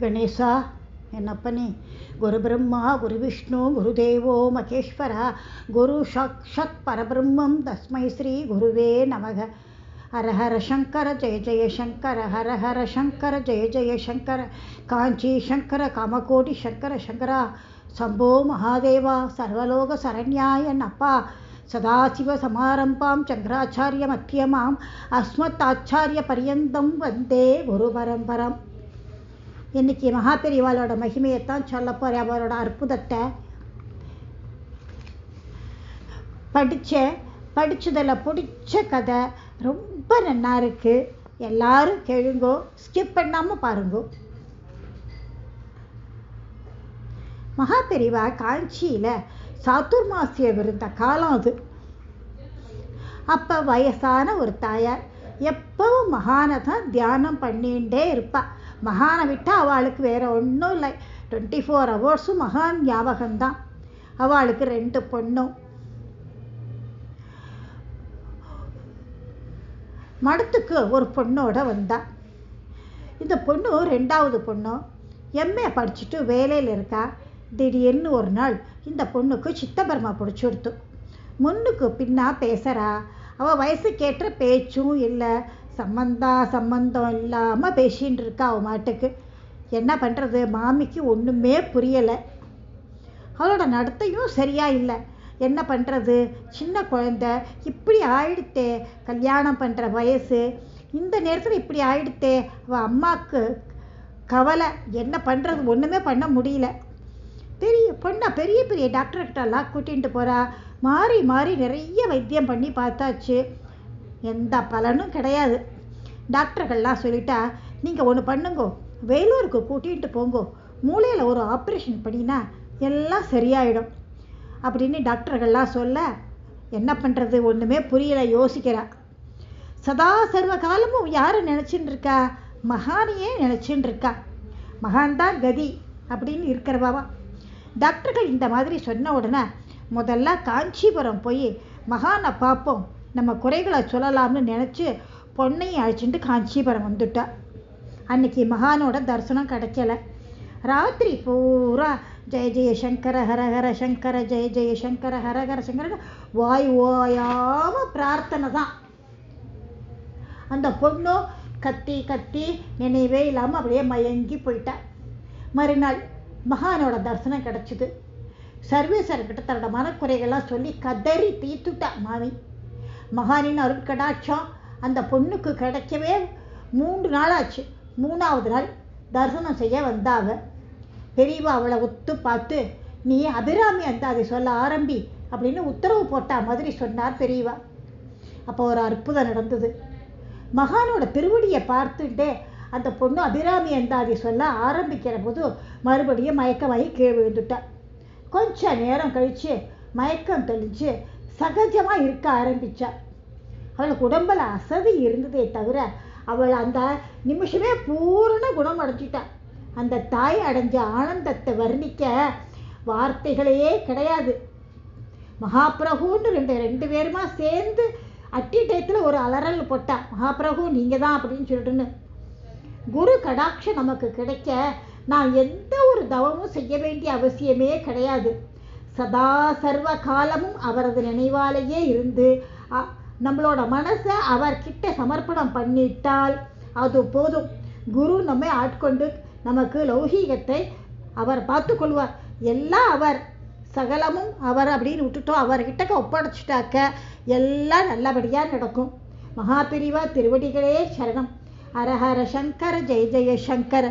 ಗಣೇಶ என்னப்பனே குரு பிரம்மா குரு விஷ்ணு குருதேவோ மகேஸ்வர குரு சாக்ஷாத் பரபிரம்மம் தஸ்மை ஸ்ரீ குருவே நமக ஹர ஹர சங்கர ஜெய ஜெய சங்கர ஹர ஹர சங்கர ஜெய ஜெய சங்கர காஞ்சி சங்கர காமகோடி சங்கர சங்கரா சம்போ மகாதேவா சர்வலோக சரண்யாயன் அப்பா சதாசிவசமாரம்பாம் சங்கராச்சாரிய மத்தியமாம் அஸ்மத் ஆச்சாரிய பரியந்தம் வந்தே குரு பரம்பரம் இன்னைக்கு மகாபெரிவாளோட மகிமையைத்தான் சொல்ல போகிறேன் அவரோட அற்புதத்தை படித்தேன் படித்ததில் பிடிச்ச கதை ரொம்ப நல்லா இருக்கு. எல்லாரும் கேளுங்கோ ஸ்கிப் பண்ணாமல் பாருங்கோ. மகாபெரிவா காஞ்சியில் சாத்துர்மாசியம் இருந்த காலம் அது. அப்போ வயசான ஒரு தாயார் எப்பவும் மகானை தான் தியானம் பண்ணிகிட்டே இருப்பாள் மகானை விட்டால் அவளுக்கு வேற ஒன்றும் இல்லை. டுவெண்ட்டி ஃபோர் ஹவர்ஸும் மகான் ஞாபகம்தான். அவளுக்கு ரெண்டு பொண்ணும். மடத்துக்கு ஒரு பொண்ணோட வந்தா. இந்த பொண்ணு ரெண்டாவது பொண்ணும் எம்ஏ படிச்சுட்டு வேலையில் இருக்கா. திடீர்னு ஒரு நாள் இந்த பொண்ணுக்கு சித்தபர்மா பிடிச்சிடுத்து. முன்னுக்கு பின்னா பேசுகிறா அவள் வயசுக்கேற்ற பேச்சும் இல்லை. சம்மந்தா சம்மந்தம் இல்லாமல் பேசின்னு இருக்கா அவன் மாட்டுக்கு. என்ன பண்ணுறது மாமிக்கு ஒன்றுமே புரியலை. அவளோட நடத்தையும் சரியாக இல்லை. என்ன பண்ணுறது சின்ன குழந்த இப்படி ஆயிடுத்தே. கல்யாணம் பண்ணுற வயசு. இந்த நேரத்தில் இப்படி ஆயிடுத்தே. அவள் அம்மாவுக்கு கவலை. என்ன பண்ணுறது ஒன்றுமே பண்ண முடியல. பெரிய பொண்ணா பெரிய பெரிய டாக்டர்கிட்டலாம் கூட்டிகிட்டு போகிறா மாறி மாறி நிறைய வைத்தியம் பண்ணி பார்த்தாச்சு. எந்த பலனும் கிடையாது. டாக்டர்கள்லாம் சொல்லிட்டா நீங்கள் ஒன்று பண்ணுங்கோ வேலூருக்கு கூட்டிகிட்டு போங்கோ மூளையில் ஒரு ஆப்ரேஷன் பண்ணினா எல்லாம் சரியாயிடும். அப்படின்னு டாக்டர்கள்லாம் சொல்ல என்ன பண்ணுறது ஒன்றுமே புரியலை யோசிக்கிறா. சதா சர்வ காலமும் யாரை நினச்சின்னு இருக்கா? மகானையே நினச்சின்னு இருக்கா? மகான் தான் கதி அப்படின்னு இருக்கிறவாவா டாக்டர்கள் இந்த மாதிரி சொன்ன உடனே முதல்ல காஞ்சிபுரம் போய் மகானை பார்ப்போம். நம்ம குறைகளை சொல்லலாம்னு நினச்சி பொண்ணையும் அழைச்சிட்டு காஞ்சிபுரம் வந்துட்டா. அன்னைக்கு மகானோட தரிசனம் கிடைக்கல. ராத்திரி பூரா ஜெய ஜெய சங்கர ஹர ஹர சங்கர ஜெய ஜெய சங்கர ஹர ஹர சங்கர வாய் ஓயாமல் பிரார்த்தனை தான். அந்த பொண்ணும் கத்தி கத்தி நினைவே இல்லாமல் அப்படியே மயங்கி போயிட்டா. மறுநாள் மகானோட தரிசனம் கிடச்சிது. சர்வேஸ்வரர்கிட்ட தன்னோட மனக்குறைகள்லாம் சொல்லி கதறி தீத்துட்டா மாமி. மகானின் அருட்கடாட்சம் அந்த பொண்ணுக்கு கிடைக்கவே மூன்று நாள் ஆச்சு மூணாவது நாள் தரிசனம் செய்ய வந்தாவ பெரியவா அவளை ஒத்து பார்த்து நீ அபிராமி அந்த அதை சொல்ல ஆரம்பி அப்படின்னு உத்தரவு போட்டா மாதிரி சொன்னார் பெரியவா. அப்போ ஒரு அற்புதம் நடந்தது. மகானோட திருவடியை பார்த்துட்டே அந்த பொண்ணு அபிராமி அந்தாதி சொல்ல ஆரம்பிக்கிற போது மறுபடியும் மயக்கமாகி கீழே விழுந்துட்டா. கொஞ்ச நேரம் கழித்து மயக்கம் தெளிஞ்சு சகஜமாக இருக்க ஆரம்பித்தாள் அவளுக்கு உடம்பில் அசதி இருந்ததே தவிர அவள் அந்த நிமிஷமே பூரண குணம் அடைஞ்சிட்டா அந்த தாய் அடைஞ்ச ஆனந்தத்தை வர்ணிக்க வார்த்தைகளையே கிடையாது. மகாபிரபுன்னு ரெண்டு ரெண்டு பேருமா சேர்ந்து அட்டி டயத்தில் ஒரு அலறல் போட்டா. மகாபிரபு நீங்கள் தான் அப்படின்னு சொல்லிட்டுன்னு. குரு கடாட்சம் நமக்கு கிடைக்க நான் எந்த ஒரு தவமும் செய்ய வேண்டிய அவசியமே கிடையாது. சதா சர்வ காலமும் அவரது நினைவாலேயே இருந்து நம்மளோட மனசை அவர்கிட்ட சமர்ப்பணம் பண்ணிட்டால் அது போதும். குரு நம்மை ஆட்கொண்டு நமக்கு லௌகீகத்தை அவர் பார்த்து கொள்வார். எல்லாம் அவர் சகலமும் அவர் அப்படின்னு விட்டுட்டோம். அவர்கிட்ட ஒப்படைச்சிட்டாக்க எல்லாம் நல்லபடியாக நடக்கும். மகாபிரிவா திருவடிகளே சரணம். ஹர ஹர சங்கர ஜெய ஜெய சங்கர.